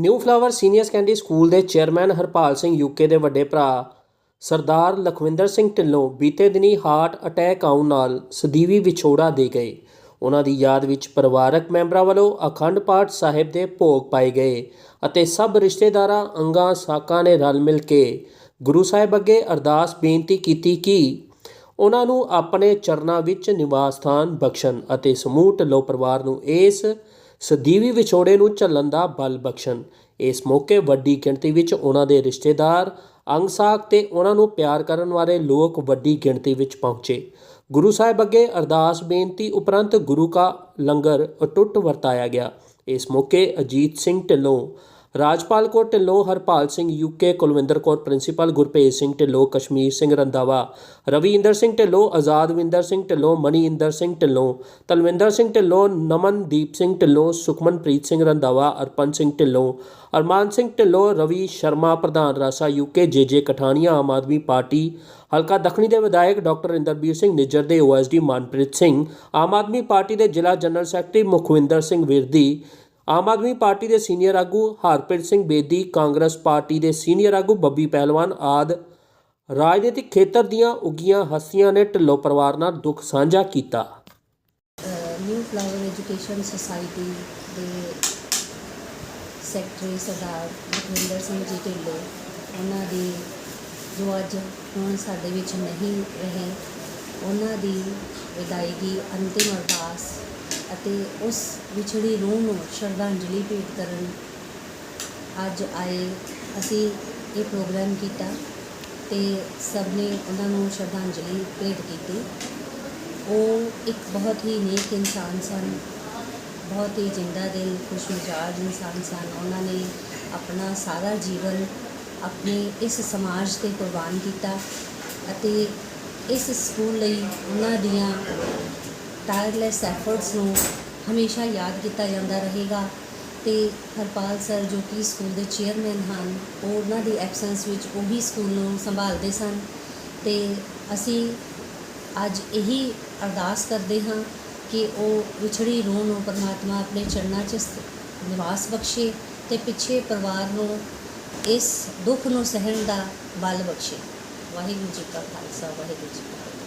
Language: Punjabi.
New flower senior secondary school ਦੇ ਚੇਅਰਮੈਨ ਹਰਪਾਲ ਸਿੰਘ ਯੂਕੇ ਦੇ ਵੱਡੇ ਭਰਾ ਸਰਦਾਰ ਲਖਵਿੰਦਰ ਸਿੰਘ ਢਿੱਲੋਂ ਬੀਤੇ ਦਿਨੀ ਹਾਰਟ ਅਟੈਕ ਆਉਣ ਨਾਲ ਸਦੀਵੀ ਵਿਛੋੜਾ ਦੇ ਗਏ। ਉਹਨਾਂ ਦੀ ਯਾਦ ਵਿੱਚ ਪਰਿਵਾਰਕ ਮੈਂਬਰਾਂ ਵੱਲੋਂ ਅਖੰਡ ਪਾਠ ਸਾਹਿਬ ਦੇ ਭੋਗ ਪਾਏ ਗਏ ਅਤੇ ਸਭ ਰਿਸ਼ਤੇਦਾਰਾਂ, ਅੰਗਾਂ, ਸਾਕਾਂ ਨੇ ਰਲ ਮਿਲ ਕੇ ਗੁਰੂ ਸਾਹਿਬ ਅੱਗੇ ਅਰਦਾਸ ਬੇਨਤੀ ਕੀਤੀ ਕਿ ਉਹਨਾਂ ਨੂੰ ਆਪਣੇ ਚਰਨਾਂ ਵਿੱਚ ਨਿਵਾਸ ਸਥਾਨ ਬਖਸ਼ਣ ਅਤੇ ਸਮੂਹ ਢਿੱਲੋਂ ਪਰਿਵਾਰ ਨੂੰ ਇਸ ਸਦੀਵੀ ਵਿਛੋੜੇ ਨੂੰ ਝੱਲਣ ਦਾ ਬਲ ਬਖਸ਼ਣ। ਇਸ ਮੌਕੇ ਵੱਡੀ ਗਿਣਤੀ ਵਿੱਚ ਉਹਨਾਂ ਦੇ ਰਿਸ਼ਤੇਦਾਰ, ਅੰਗ ਸਾਕ ਤੇ ਉਹਨਾਂ ਨੂੰ ਪਿਆਰ ਕਰਨ ਵਾਲੇ ਲੋਕ ਵੱਡੀ ਗਿਣਤੀ ਵਿੱਚ ਪਹੁੰਚੇ। ਗੁਰੂ ਸਾਹਿਬ ਅੱਗੇ ਅਰਦਾਸ ਬੇਨਤੀ ਉਪਰੰਤ ਗੁਰੂ ਕਾ ਲੰਗਰ ਅਟੁੱਟ ਵਰਤਾਇਆ ਗਿਆ। ਇਸ ਮੌਕੇ ਅਜੀਤ ਸਿੰਘ ਢਿੱਲੋਂ ਰਾਜਪਾਲ ਕੌਰ ਢਿੱਲੋਂ, ਹਰਪਾਲ ਸਿੰਘ ਯੂਕੇ ਕੁਲਵਿੰਦਰ ਕੌਰ ਪ੍ਰਿੰਸੀਪਲ, ਗੁਰਪ੍ਰੀਤ ਸਿੰਘ ਢਿੱਲੋਂ, ਕਸ਼ਮੀਰ ਸਿੰਘ ਰੰਦਾਵਾ ਰਵਿੰਦਰ ਸਿੰਘ ਢਿੱਲੋਂ ਆਜ਼ਾਦਵਿੰਦਰ ਸਿੰਘ ਢਿੱਲੋਂ ਮਨੀਇੰਦਰ ਸਿੰਘ ਢਿੱਲੋਂ, ਤਲਵਿੰਦਰ ਸਿੰਘ ਢਿੱਲੋਂ, ਨਮਨਦੀਪ ਸਿੰਘ ਢਿੱਲੋਂ, ਸੁਖਮਨਪ੍ਰੀਤ ਸਿੰਘ ਰੰਦਾਵਾ ਅਰਪਨ ਸਿੰਘ ਢਿੱਲੋਂ, ਅਰਮਾਨ ਸਿੰਘ ਢਿੱਲੋਂ, ਰਵੀ ਸ਼ਰਮਾ, ਪ੍ਰਧਾਨ ਰਾਸਾ ਯੂਕੇ ਜੇਜੇ ਕਠਾਨੀਆ ਆਮ ਆਦਮੀ ਪਾਰਟੀ, ਹਲਕਾ ਦੱਖਣੀ ਦੇ ਵਿਧਾਇਕ ਡਾਕਟਰ ਇੰਦਰਬੀਰ ਸਿੰਘ ਨਿੱਜਰ ਦੇ ਓਐਸਡੀ ਮਨਪ੍ਰੀਤ ਸਿੰਘ, ਆਮ ਆਦਮੀ ਪਾਰਟੀ ਦੇ ਜ਼ਿਲ੍ਹਾ general secretary Mukhwinder Singh Virdi Aam Aadmi party ਦੇ ਸੀਨੀਅਰ ਆਗੂ ਹਰਪ੍ਰੀਤ ਸਿੰਘ ਬੇਦੀ, ਕਾਂਗਰਸ ਪਾਰਟੀ ਦੇ ਸੀਨੀਅਰ ਆਗੂ ਬੱਬੀ ਪਹਿਲਵਾਨ ਆਦ ਰਾਜਨੀਤਿਕ ਖੇਤਰ ਦੀਆਂ ਉੱਗੀਆਂ ਹਸਤੀਆਂ ਨੇ ਢਿੱਲੋਂ ਪਰਿਵਾਰ ਨਾਲ ਦੁੱਖ ਸਾਂਝਾ ਕੀਤਾ। ਨਿਊ ਫਲਾਵਰ ਐਜੂਕੇਸ਼ਨ ਸੁਸਾਇਟੀ ਦੇ ਸੈਕਟਰੀ ਸਰਦਾਰ ਲਖਵਿੰਦਰ ਸਿੰਘ ਜੀ ਢਿੱਲੋਂ, ਉਹਨਾਂ ਦੀ ਜੋ ਅੱਜ ਹੁਣ ਸਾਡੇ ਵਿੱਚ ਨਹੀਂ ਰਹੇ, ਉਹਨਾਂ ਦੀ ਵਿਦਾਇਗੀ ਅੰਤਿਮ ਅਰਦਾਸ ਅਤੇ ਉਸ ਵਿਛੜੀ ਰੂਹ ਨੂੰ ਸ਼ਰਧਾਂਜਲੀ ਭੇਟ ਕਰਨ ਅੱਜ ਆਏ। ਅਸੀਂ ਇਹ ਪ੍ਰੋਗਰਾਮ ਕੀਤਾ ਤੇ ਸਭ ਨੇ ਉਹਨਾਂ ਨੂੰ ਸ਼ਰਧਾਂਜਲੀ ਭੇਟ ਕੀਤੀ। ਉਹ ਇੱਕ ਬਹੁਤ ਹੀ ਨੇਕ ਇਨਸਾਨ ਸਨ। ਬਹੁਤ ਹੀ ਜਿੰਦਾ ਦਿਲ ਖੁਸ਼ ਮਿਜਾਜ ਇਨਸਾਨ ਸਨ। ਉਹਨਾਂ ਨੇ ਆਪਣਾ ਸਾਰਾ ਜੀਵਨ ਆਪਣੇ ਇਸ ਸਮਾਜ ਤੇ ਕੁਰਬਾਨ ਕੀਤਾ ਅਤੇ ਇਸ ਸਕੂਲ ਲਈ ਉਹਨਾਂ ਦੀਆਂ ਟਾਇਰਲੈਸ ਐਫਰਟਸ ਨੂੰ ਹਮੇਸ਼ਾ ਯਾਦ ਕੀਤਾ ਜਾਂਦਾ ਰਹੇਗਾ ਤੇ ਹਰਪਾਲ ਸਰ ਜੋ ਕਿ ਸਕੂਲ ਦੇ ਚੇਅਰਮੈਨ ਹਨ, ਉਹ ਉਹਨਾਂ ਦੀ ਐਬਸੈਂਸ ਵਿੱਚ ਉਹੀ ਸਕੂਲ ਨੂੰ ਸੰਭਾਲਦੇ ਸਨ ਤੇ ਅਸੀਂ ਅੱਜ ਇਹੀ ਅਰਦਾਸ ਕਰਦੇ ਹਾਂ ਕਿ ਉਹ ਵਿਛੜੀ ਰੂਹ ਨੂੰ ਪਰਮਾਤਮਾ ਆਪਣੇ ਚਰਨਾਂ 'ਚ ਨਿਵਾਸ ਬਖਸ਼ੇ ਤੇ ਪਿੱਛੇ ਪਰਿਵਾਰ ਨੂੰ ਇਸ ਦੁੱਖ ਨੂੰ ਸਹਿਣ ਦਾ ਬਲ ਬਖਸ਼ੇ। ਵਾਹਿਗੁਰੂ ਜੀ ਕਾ ਖਾਲਸਾ, ਵਾਹਿਗੁਰੂ ਜੀ ਕੀ ਫਤਿਹ।